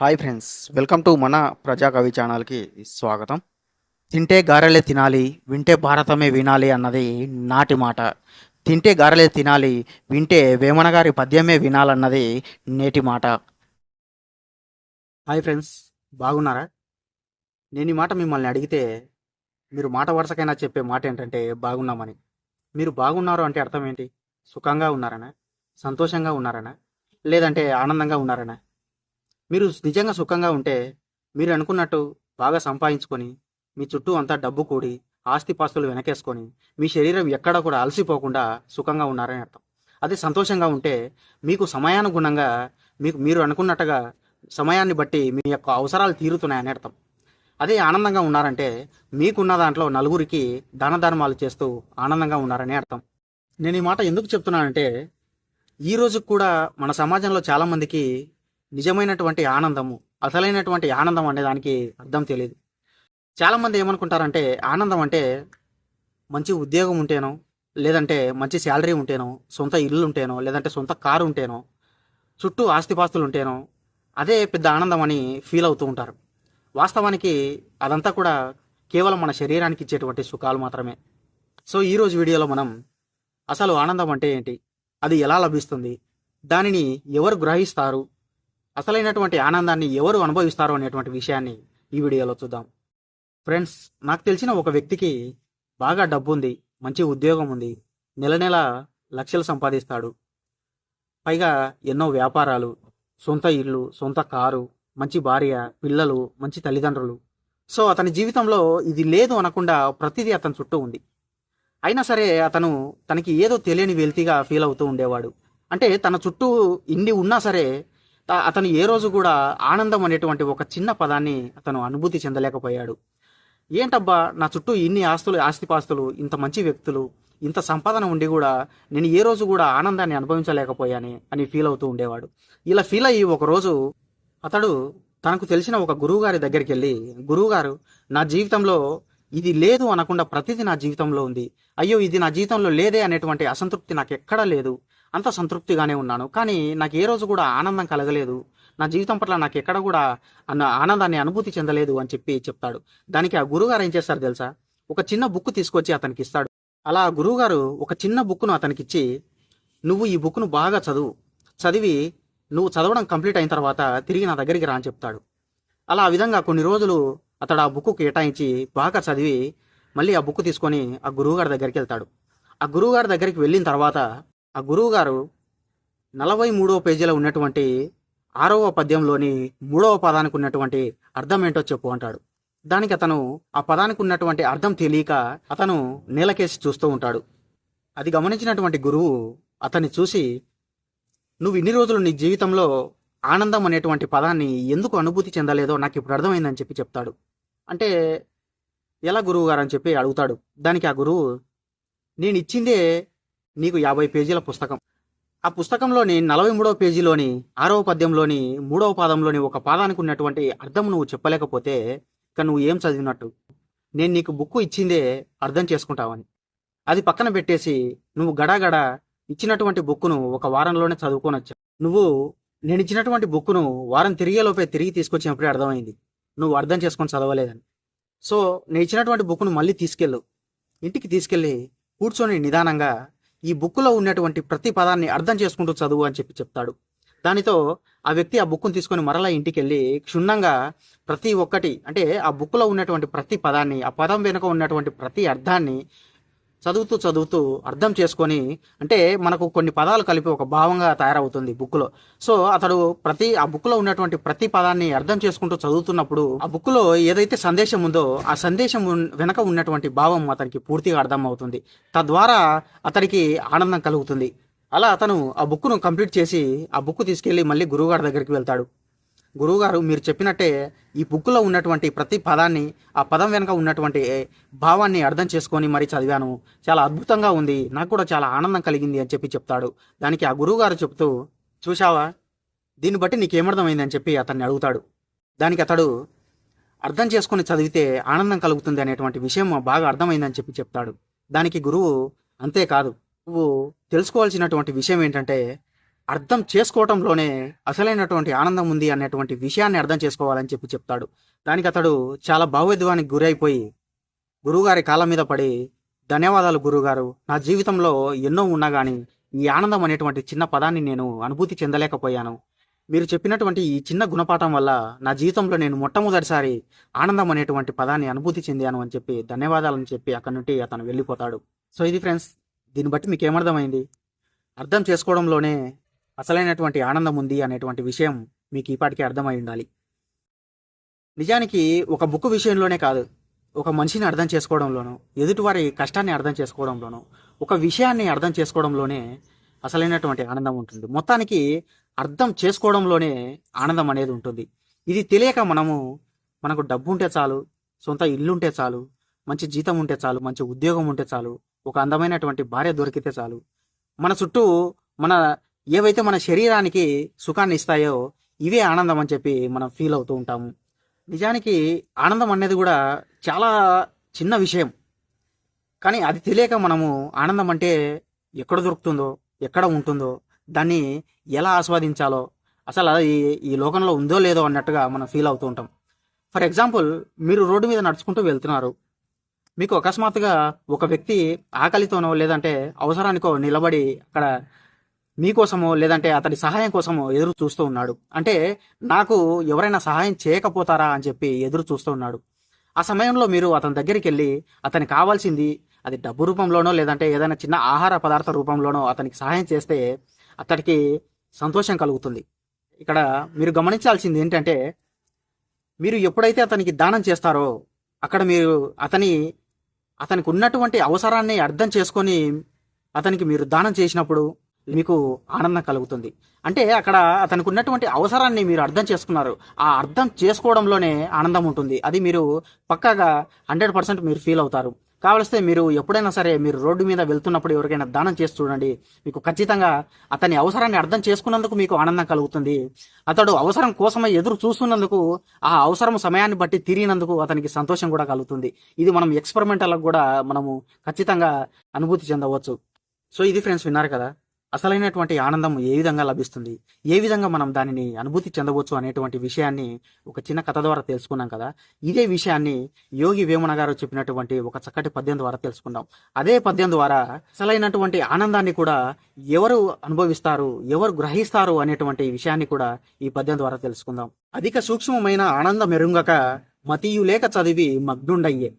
Hi friends welcome to మన ప్రజాకవి ఛానల్కి స్వాగతం. తింటే గారెలే తినాలి వింటే భారతమే వినాలి అన్నది నాటి మాట. తింటే గారెలే తినాలి వింటే వేమన గారి పద్యమే వినాలన్నది నేటి మాట. హాయ్ ఫ్రెండ్స్ బాగున్నారా? నేను ఈ మాట మిమ్మల్ని అడిగితే మీరు మాట వరుసకైనా చెప్పే మాట ఏంటంటే బాగున్నామని. మీరు బాగున్నారు అంటే అర్థం ఏంటి? సుఖంగా ఉన్నారనా? సంతోషంగా ఉన్నారనా? లేదంటే ఆనందంగా ఉన్నారనా? మీరు నిజంగా సుఖంగా ఉంటే మీరు అనుకున్నట్టు బాగా సంపాదించుకొని మీ చుట్టూ అంతా డబ్బు కూడి ఆస్తిపాస్తులు వెనకేసుకొని మీ శరీరం ఎక్కడ కూడా అలసిపోకుండా సుఖంగా ఉన్నారని అర్థం. అదే సంతోషంగా ఉంటే మీకు సమయానుగుణంగా మీకు మీరు అనుకున్నట్టుగా సమయాన్ని బట్టి మీ యొక్క అవసరాలు తీరుతున్నాయని అర్థం. అదే ఆనందంగా ఉన్నారంటే మీకున్న దాంట్లో నలుగురికి దాన ధర్మాలు చేస్తూ ఆనందంగా ఉన్నారని అర్థం. నేను ఈ మాట ఎందుకు చెప్తున్నానంటే ఈ రోజు కూడా మన సమాజంలో చాలామందికి నిజమైనటువంటి ఆనందము అసలైనటువంటి ఆనందం అనే దానికి అర్థం తెలియదు. చాలామంది ఏమనుకుంటారంటే ఆనందం అంటే మంచి ఉద్యోగం ఉంటేనో లేదంటే మంచి శాలరీ ఉంటేనో సొంత ఇల్లు ఉంటేనో లేదంటే సొంత కారు ఉంటేనో చుట్టూ ఆస్తిపాస్తులు ఉంటేనో అదే పెద్ద ఆనందం అని ఫీల్ అవుతూ ఉంటారు. వాస్తవానికి అదంతా కూడా కేవలం మన శరీరానికి ఇచ్చేటువంటి సుఖాలు మాత్రమే. సో ఈరోజు వీడియోలో మనం అసలు ఆనందం అంటే ఏంటి? అది ఎలా లభిస్తుంది? దానిని ఎవరు గ్రహిస్తారు? అసలైనటువంటి ఆనందాన్ని ఎవరు అనుభవిస్తారు అనేటువంటి విషయాన్ని ఈ వీడియోలో చూద్దాం. ఫ్రెండ్స్ నాకు తెలిసిన ఒక వ్యక్తికి బాగా డబ్బు ఉంది మంచి ఉద్యోగం ఉంది నెల నెల లక్షలు సంపాదిస్తాడు. పైగా ఎన్నో వ్యాపారాలు సొంత ఇల్లు సొంత కారు మంచి భార్య పిల్లలు మంచి తల్లిదండ్రులు. సో అతని జీవితంలో ఇది లేదు అనకుండా ప్రతిదీ అతని చుట్టూ ఉంది. అయినా సరే అతను తనకి ఏదో తెలియని వెల్తీగా ఫీల్ అవుతూ ఉండేవాడు. అంటే తన చుట్టూ ఇన్ని ఉన్నా సరే అతను ఏ రోజు కూడా ఆనందం అనేటువంటి ఒక చిన్న పదాన్ని అతను అనుభూతి చెందలేకపోయాడు. ఏంటబ్బా నా చుట్టూ ఇన్ని ఆస్తులు ఆస్తిపాస్తులు ఇంత మంచి వ్యక్తులు ఇంత సంపాదన ఉండి కూడా నేను ఏ రోజు కూడా ఆనందాన్ని అనుభవించలేకపోయాని అని ఫీల్ అవుతూ ఉండేవాడు. ఇలా ఫీల్ అయ్యి ఒకరోజు అతడు తనకు తెలిసిన ఒక గురువు గారి దగ్గరికి వెళ్ళి గురువుగారు నా జీవితంలో ఇది లేదు అనకుండా ప్రతిదీ నా జీవితంలో ఉంది. అయ్యో ఇది నా జీవితంలో లేదే అనేటువంటి అసంతృప్తి నాకు ఎక్కడా లేదు. అంత సంతృప్తిగానే ఉన్నాను. కానీ నాకు ఏ రోజు కూడా ఆనందం కలగలేదు. నా జీవితం పట్ల నాకు ఎక్కడ కూడా అన్న ఆనందాన్ని అనుభూతి చెందలేదు అని చెప్పి చెప్తాడు. దానికి ఆ గురుగారు ఏం చేస్తారు తెలుసా? ఒక చిన్న బుక్ తీసుకొచ్చి అతనికి ఇస్తాడు. అలా ఆ గురువుగారు ఒక చిన్న బుక్ను అతనికి ఇచ్చి నువ్వు ఈ బుక్ను బాగా చదువు. చదివి నువ్వు చదవడం కంప్లీట్ అయిన తర్వాత తిరిగి నా దగ్గరికి రా అని చెప్తాడు. అలా ఆ విధంగా కొన్ని రోజులు అతడు ఆ బుక్ కేటాయించి బాగా చదివి మళ్ళీ ఆ బుక్ తీసుకొని ఆ గురువుగారి దగ్గరికి వెళ్తాడు. ఆ గురువుగారి దగ్గరికి వెళ్ళిన తర్వాత ఆ గురువుగారు నలభై మూడవ పేజీలో ఉన్నటువంటి ఆరవ పద్యంలోని మూడవ పదానికి ఉన్నటువంటి అర్థం ఏంటో చెప్పు అంటాడు. దానికి అతను ఆ పదానికి ఉన్నటువంటి అర్థం తెలియక అతను నేలకేసి చూస్తూ ఉంటాడు. అది గమనించినటువంటి గురువు అతన్ని చూసి నువ్వు ఇన్ని రోజులు నీ జీవితంలో ఆనందం అనేటువంటి పదాన్ని ఎందుకు అనుభూతి చెందలేదో నాకు ఇప్పుడు అర్థమైందని చెప్పి చెప్తాడు. అంటే ఎలా గురువు గారు అని చెప్పి అడుగుతాడు. దానికి ఆ గురువు నేను ఇచ్చిందే నీకు యాభై పేజీల పుస్తకం. ఆ పుస్తకంలోని నలభై మూడవ పేజీలోని ఆరవ పద్యంలోని మూడవ పాదంలోని ఒక పాదానికి ఉన్నటువంటి అర్థం నువ్వు చెప్పలేకపోతే ఇక నువ్వు ఏం చదివినట్టు? నేను నీకు బుక్ ఇచ్చిందే అర్థం చేసుకుంటావని. అది పక్కన పెట్టేసి నువ్వు గడాగడ ఇచ్చినటువంటి బుక్కును ఒక వారంలోనే చదువుకొని వచ్చావు నువ్వు నేను ఇచ్చినటువంటి బుక్కును వారం తిరిగేలోపే తిరిగి తీసుకొచ్చినప్పుడే అర్థమైంది. నువ్వు అర్థం చేసుకొని చదవలేదని. సో నేను ఇచ్చినటువంటి బుక్ను మళ్ళీ తీసుకెళ్ళు. ఇంటికి తీసుకెళ్ళి కూర్చొని నిదానంగా ఈ బుక్లో ఉన్నటువంటి ప్రతి పదాన్ని అర్థం చేసుకుంటూ చదువు అని చెప్పి చెప్తాడు. దానితో ఆ వ్యక్తి ఆ బుక్ను తీసుకొని మరలా ఇంటికి వెళ్ళి క్షుణ్ణంగా ప్రతి ఒక్కటి అంటే ఆ బుక్లో ఉన్నటువంటి ప్రతి పదాన్ని ఆ పదం వెనుక ఉన్నటువంటి ప్రతి అర్థాన్ని చదువుతూ చదువుతూ అర్థం చేసుకొని అంటే మనకు కొన్ని పదాలు కలిపి ఒక భావంగా తయారవుతుంది బుక్లో. సో అతడు ప్రతి ఆ బుక్లో ఉన్నటువంటి ప్రతి పదాన్ని అర్థం చేసుకుంటూ చదువుతున్నప్పుడు ఆ బుక్లో ఏదైతే సందేశం ఉందో ఆ సందేశం వెనక ఉన్నటువంటి భావం అతనికి పూర్తిగా అర్థం అవుతుంది తద్వారా అతనికి ఆనందం కలుగుతుంది. అలా అతను ఆ బుక్ను కంప్లీట్ చేసి ఆ బుక్ తీసుకెళ్ళి మళ్ళీ గురువుగారి దగ్గరికి వెళ్తాడు. గురువుగారు మీరు చెప్పినట్టే ఈ బుక్లో ఉన్నటువంటి ప్రతి పదాన్ని ఆ పదం వెనుక ఉన్నటువంటి భావాన్ని అర్థం చేసుకొని మరీ చదివాను. చాలా అద్భుతంగా ఉంది. నాకు కూడా చాలా ఆనందం కలిగింది అని చెప్పి చెప్తాడు. దానికి ఆ గురువుగారు చెప్తూ చూశావా? దీన్ని బట్టి నీకేమర్థమైంది అని చెప్పి అతన్ని అడుగుతాడు. దానికి అతడు అర్థం చేసుకొని చదివితే ఆనందం కలుగుతుంది అనేటువంటి విషయం బాగా అర్థమైందని చెప్పి చెప్తాడు. దానికి గురువు అంతేకాదు. నువ్వు తెలుసుకోవాల్సినటువంటి విషయం ఏంటంటే అర్థం చేసుకోవటంలోనే అసలైనటువంటి ఆనందం ఉంది అనేటువంటి విషయాన్ని అర్థం చేసుకోవాలని చెప్పి చెప్తాడు. దానికి అతడు చాలా భావోద్వానికి గురైపోయి గురువుగారి కాళ్ళ మీద పడి ధన్యవాదాలు గురుగారు నా జీవితంలో ఎన్నో ఉన్నా కానీ ఈ ఆనందం అనేటువంటి చిన్న పదాన్ని నేను అనుభూతి చెందలేకపోయాను. మీరు చెప్పినటువంటి ఈ చిన్న గుణపాఠం వల్ల నా జీవితంలో నేను మొట్టమొదటిసారి ఆనందం అనేటువంటి పదాన్ని అనుభూతి చెందాను అని చెప్పి ధన్యవాదాలని చెప్పి అక్కడి నుండి అతను వెళ్ళిపోతాడు. సో ఇది ఫ్రెండ్స్ దీన్ని బట్టి మీకు ఏమర్థమైంది? అర్థం చేసుకోవడంలోనే అసలైనటువంటి ఆనందం ఉంది అనేటువంటి విషయం మీకు ఈపాటికి అర్థమై ఉండాలి. నిజానికి ఒక బుక్ విషయంలోనే కాదు ఒక మనిషిని అర్థం చేసుకోవడంలోనూ ఎదుటివారి కష్టాన్ని అర్థం చేసుకోవడంలోనూ ఒక విషయాన్ని అర్థం చేసుకోవడంలోనే అసలైనటువంటి ఆనందం ఉంటుంది. మొత్తానికి అర్థం చేసుకోవడంలోనే ఆనందం అనేది ఉంటుంది. ఇది తెలియక మనము మనకు డబ్బు ఉంటే చాలు సొంత ఇల్లు ఉంటే చాలు మంచి జీతం ఉంటే చాలు మంచి ఉద్యోగం ఉంటే చాలు ఒక అందమైనటువంటి భార్య దొరికితే చాలు మన చుట్టూ మన ఏవైతే మన శరీరానికి సుఖాన్ని ఇస్తాయో ఇవే ఆనందం అని చెప్పి మనం ఫీల్ అవుతూ ఉంటాము. నిజానికి ఆనందం అనేది కూడా చాలా చిన్న విషయం. కానీ అది తెలియక మనము ఆనందం అంటే ఎక్కడ దొరుకుతుందో ఎక్కడ ఉంటుందో దాన్ని ఎలా ఆస్వాదించాలో అసలు అది ఈ లోకంలో ఉందో లేదో అన్నట్టుగా మనం ఫీల్ అవుతూ ఉంటాం. ఫర్ ఎగ్జాంపుల్ మీరు రోడ్డు మీద నడుచుకుంటూ వెళ్తున్నారు. మీకు అకస్మాత్తుగా ఒక వ్యక్తి ఆకలితోనో లేదంటే అవసరానికో నిలబడి అక్కడ మీకోసమో లేదంటే అతడి సహాయం కోసమో ఎదురు చూస్తూ ఉన్నాడు. అంటే నాకు ఎవరైనా సహాయం చేయకపోతారా అని చెప్పి ఎదురు చూస్తూ ఉన్నాడు. ఆ సమయంలో మీరు అతని దగ్గరికి వెళ్ళి అతనికి కావాల్సింది అది డబ్బు రూపంలోనో లేదంటే ఏదైనా చిన్న ఆహార పదార్థ రూపంలోనో అతనికి సహాయం చేస్తే అతడికి సంతోషం కలుగుతుంది. ఇక్కడ మీరు గమనించాల్సింది ఏంటంటే మీరు ఎప్పుడైతే అతనికి దానం చేస్తారో అక్కడ మీరు అతని అతనికి ఉన్నటువంటి అవసరాన్ని అర్థం చేసుకొని అతనికి మీరు దానం చేసినప్పుడు మీకు ఆనందం కలుగుతుంది. అంటే అక్కడ అతనికి ఉన్నటువంటి అవసరాన్ని మీరు అర్థం చేసుకున్నారు. ఆ అర్థం చేసుకోవడంలోనే ఆనందం ఉంటుంది. అది మీరు పక్కాగా హండ్రెడ్ పర్సెంట్ మీరు ఫీల్ అవుతారు. కావలిస్తే మీరు ఎప్పుడైనా సరే మీరు రోడ్డు మీద వెళ్తున్నప్పుడు ఎవరికైనా దానం చేసి చూడండి. మీకు ఖచ్చితంగా అతని అవసరాన్ని అర్థం చేసుకున్నందుకు మీకు ఆనందం కలుగుతుంది. అతడు అవసరం కోసమే ఎదురు చూస్తున్నందుకు ఆ అవసరం సమయాన్ని బట్టి తిరిగినందుకు అతనికి సంతోషం కూడా కలుగుతుంది. ఇది మనం ఎక్స్పెరిమెంటల్ కూడా మనము ఖచ్చితంగా అనుభూతి చెందవచ్చు. సో ఇది ఫ్రెండ్స్ విన్నారు కదా? అసలైనటువంటి ఆనందం ఏ విధంగా లభిస్తుంది? ఏ విధంగా మనం దానిని అనుభూతి చెందవచ్చు అనేటువంటి విషయాన్ని ఒక చిన్న కథ ద్వారా తెలుసుకున్నాం కదా? ఇదే విషయాన్ని యోగి వేమన గారు చెప్పినటువంటి ఒక చక్కటి పద్యం ద్వారా తెలుసుకుందాం అదే పద్యం ద్వారా అసలైనటువంటి ఆనందాన్ని కూడా ఎవరు అనుభవిస్తారు ఎవరు గ్రహిస్తారు అనేటువంటి విషయాన్ని కూడా ఈ పద్యం ద్వారా తెలుసుకుందాం. అధిక సూక్ష్మమైన ఆనందం మతీయు మతీయులేక చదివి మగ్నుండయ్యే.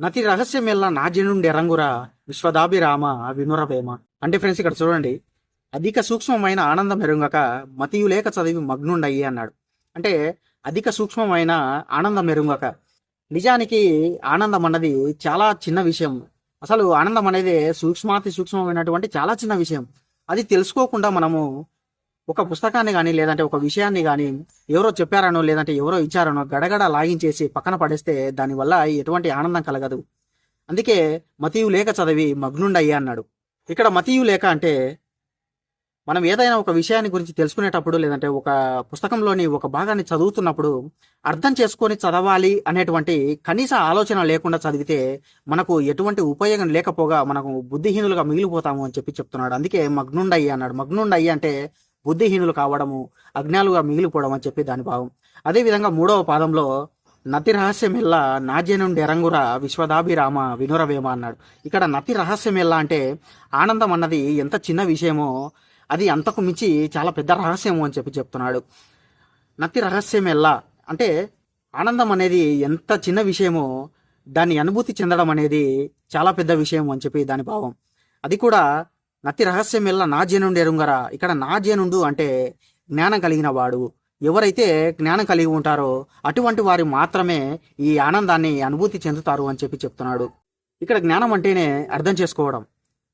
నతి రహస్యమెల్ల నాజనుండెరంగురా విశ్వదాభిరామ వినురవేమ. అంటే ఫ్రెండ్స్ ఇక్కడ చూడండి. అధిక సూక్ష్మమైన ఆనందం ఎరుంగక మతియులేక చదివి మగ్నుండయ్యి అన్నాడు. అంటే అధిక సూక్ష్మమైన ఆనందం మెరుగక నిజానికి ఆనందం అన్నది చాలా చిన్న విషయం. అసలు ఆనందం అనేది సూక్ష్మాతి సూక్ష్మమైనటువంటి చాలా చిన్న విషయం. అది తెలుసుకోకుండా మనము ఒక పుస్తకాన్ని కానీ లేదంటే ఒక విషయాన్ని కానీ ఎవరో చెప్పారనో లేదంటే ఎవరో ఇచ్చారనో గడగడ లాగించేసి పక్కన పడేస్తే దానివల్ల ఎటువంటి ఆనందం కలగదు. అందుకే మతీయు లేక చదివి మగ్నుండయ్యా అన్నాడు. ఇక్కడ మతీయు లేఖ అంటే మనం ఏదైనా ఒక విషయాన్ని గురించి తెలుసుకునేటప్పుడు లేదంటే ఒక పుస్తకంలోని ఒక భాగాన్ని చదువుతున్నప్పుడు అర్థం చేసుకొని చదవాలి అనేటువంటి కనీస ఆలోచన లేకుండా చదివితే మనకు ఎటువంటి ఉపయోగం లేకపోగా మనకు బుద్ధిహీనులుగా మిగిలిపోతాము అని చెప్పి చెప్తున్నాడు. అందుకే మగ్నుండయ్య అన్నాడు. మగ్నుండయ్య అంటే బుద్ధిహీనులు కావడము అజ్ఞాలుగా మిగిలిపోవడం అని చెప్పి దాని భావం. అదేవిధంగా మూడవ పాదంలో నతి రహస్యం ఎల్లా నాజ్యనుండి ఎరంగుర విశ్వదాభిరామ వినురవేమ అన్నాడు. ఇక్కడ నతి రహస్యం ఎల్లా అంటే ఆనందం అన్నది ఎంత చిన్న విషయమో అది అంతకు మించి చాలా పెద్ద రహస్యము అని చెప్పి చెప్తున్నాడు. నతి రహస్యం ఎల్లా అంటే ఆనందం అనేది ఎంత చిన్న విషయమో దాన్ని అనుభూతి చెందడం అనేది చాలా పెద్ద విషయం అని చెప్పి దాని భావం. అది కూడా నతి రహస్యం ఎల్ల నా నుండి ఎరుంగరా. ఇక్కడ నా జనుండు అంటే జ్ఞానం కలిగిన వాడు. ఎవరైతే జ్ఞానం కలిగి ఉంటారో అటువంటి వారు మాత్రమే ఈ ఆనందాన్ని అనుభూతి చెందుతారు అని చెప్పి చెప్తున్నాడు. ఇక్కడ జ్ఞానం అంటేనే అర్థం చేసుకోవడం.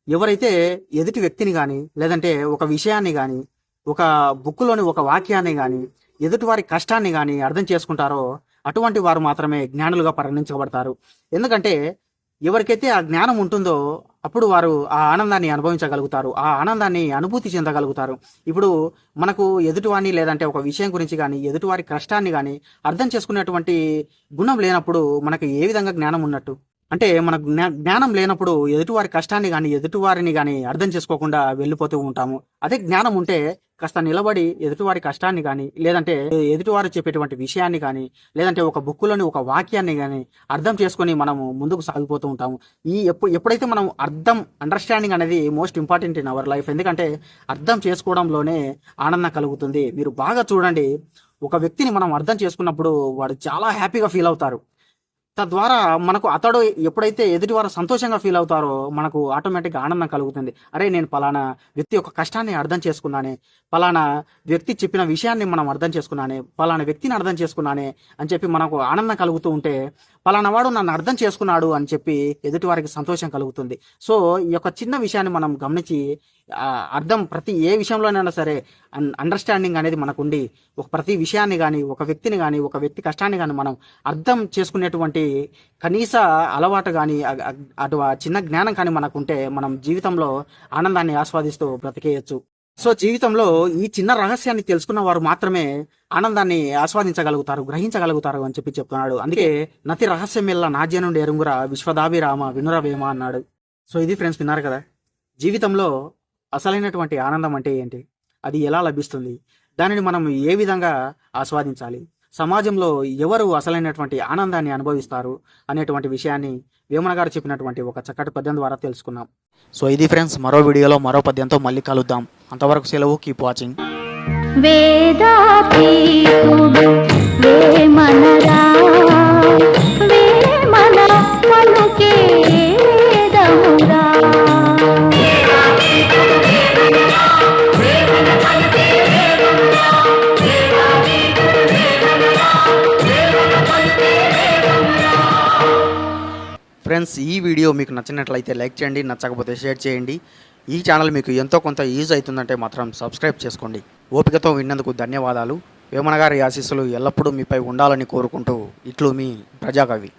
ఎవరైతే ఎదుటి వ్యక్తిని కానీ లేదంటే ఒక విషయాన్ని కానీ ఒక బుక్కులోని ఒక వాక్యాన్ని కానీ ఎదుటివారి కష్టాన్ని కానీ అర్థం చేసుకుంటారో అటువంటి వారు మాత్రమే జ్ఞానులుగా పరిగణించబడతారు. ఎందుకంటే ఎవరికైతే ఆ జ్ఞానం ఉంటుందో అప్పుడు వారు ఆ ఆనందాన్ని అనుభవించగలుగుతారు ఆ ఆనందాన్ని అనుభూతి చెందగలుగుతారు. ఇప్పుడు మనకు ఎదుటివాణి లేదంటే ఒక విషయం గురించి కానీ ఎదుటివారి కష్టాన్ని కానీ అర్థం చేసుకునేటువంటి గుణం లేనప్పుడు మనకు ఏ విధంగా జ్ఞానం ఉన్నట్టు? అంటే మన జ్ఞా జ్ఞానం లేనప్పుడు ఎదుటివారి కష్టాన్ని కానీ ఎదుటివారిని కానీ అర్థం చేసుకోకుండా వెళ్ళిపోతూ ఉంటాము. అదే జ్ఞానం ఉంటే కాస్త నిలబడి ఎదుటివారి కష్టాన్ని కానీ లేదంటే ఎదుటివారు చెప్పేటువంటి విషయాన్ని కానీ లేదంటే ఒక బుక్కులోని ఒక వాక్యాన్ని కానీ అర్థం చేసుకొని మనము ముందుకు సాగిపోతూ ఉంటాము. ఈ ఎప్పుడు ఎప్పుడైతే మనం అర్థం అండర్స్టాండింగ్ అనేది most important in our life ఎందుకంటే అర్థం చేసుకోవడంలోనే ఆనందం కలుగుతుంది. మీరు బాగా చూడండి ఒక వ్యక్తిని మనం అర్థం చేసుకున్నప్పుడు వాడు చాలా హ్యాపీగా ఫీల్ అవుతారు. తద్వారా మనకు అతడు ఎప్పుడైతే ఎదుటివారు సంతోషంగా ఫీల్ అవుతారో మనకు ఆటోమేటిక్గా ఆనందం కలుగుతుంది. అరే నేను పలానా వ్యక్తి యొక్క కష్టాన్ని అర్థం చేసుకున్నానే పలానా వ్యక్తి చెప్పిన విషయాన్ని మనం అర్థం చేసుకున్నానే పలానా వ్యక్తిని అర్థం చేసుకున్నానే అని చెప్పి మనకు ఆనందం కలుగుతూ ఉంటే పలానవాడు నన్ను అర్థం చేసుకున్నాడు అని చెప్పి ఎదుటివారికి సంతోషం కలుగుతుంది. సో ఈ యొక్క చిన్న విషయాన్ని మనం గమనించి అర్థం ప్రతి ఏ విషయంలోనైనా సరే అన్ అండర్స్టాండింగ్ అనేది మనకుండి ఒక ప్రతి విషయాన్ని కానీ ఒక వ్యక్తిని కానీ ఒక వ్యక్తి కష్టాన్ని కానీ మనం అర్థం చేసుకునేటువంటి కనీస అలవాటు కానీ అటు చిన్న జ్ఞానం కానీ మనకుంటే మనం జీవితంలో ఆనందాన్ని ఆస్వాదిస్తూ బ్రతికేయచ్చు. సో జీవితంలో ఈ చిన్న రహస్యాన్ని తెలుసుకున్న వారు మాత్రమే ఆనందాన్ని ఆస్వాదించగలుగుతారు గ్రహించగలుగుతారు అని చెప్పి చెప్తున్నాడు. అందుకే నతి రహస్యం ఎల్ల నాజ్య నుండి ఎరుంగుర విశ్వదాభిరామ వినురవేమ అన్నాడు. సో ఇది ఫ్రెండ్స్ విన్నారు కదా? జీవితంలో అసలైనటువంటి ఆనందం అంటే ఏంటి? అది ఎలా లభిస్తుంది? దానిని మనం ఏ విధంగా ఆస్వాదించాలి? సమాజంలో ఎవరు అసలైనటువంటి ఆనందాన్ని అనుభవిస్తారు అనేటువంటి విషయాన్ని వేమన గారు చెప్పినటువంటి ఒక చక్కటి పద్యం ద్వారా తెలుసుకున్నాం. సో ఇది ఫ్రెండ్స్ మరో వీడియోలో మరో పద్యంతో మళ్ళీ కలుద్దాం. అంతవరకు సెలవు కీప్ వాచింగ్ వేదాతీతుడు వేమనరా వేమన పలుకే వేదమురా. ఫ్రెండ్స్ ఈ వీడియో మీకు నచ్చినట్లయితే లైక్ చేయండి నచ్చకపోతే షేర్ చేయండి. ఈ ఛానల్ మీకు ఎంతో కొంత యూజ్ అవుతుందంటే మాత్రం సబ్స్క్రైబ్ చేసుకోండి. ఓపికతో విన్నందుకు ధన్యవాదాలు. వేమన గారి ఆశీస్సులు ఎల్లప్పుడూ మీపై ఉండాలని కోరుకుంటూ ఇట్లు మీ ప్రజాకవి.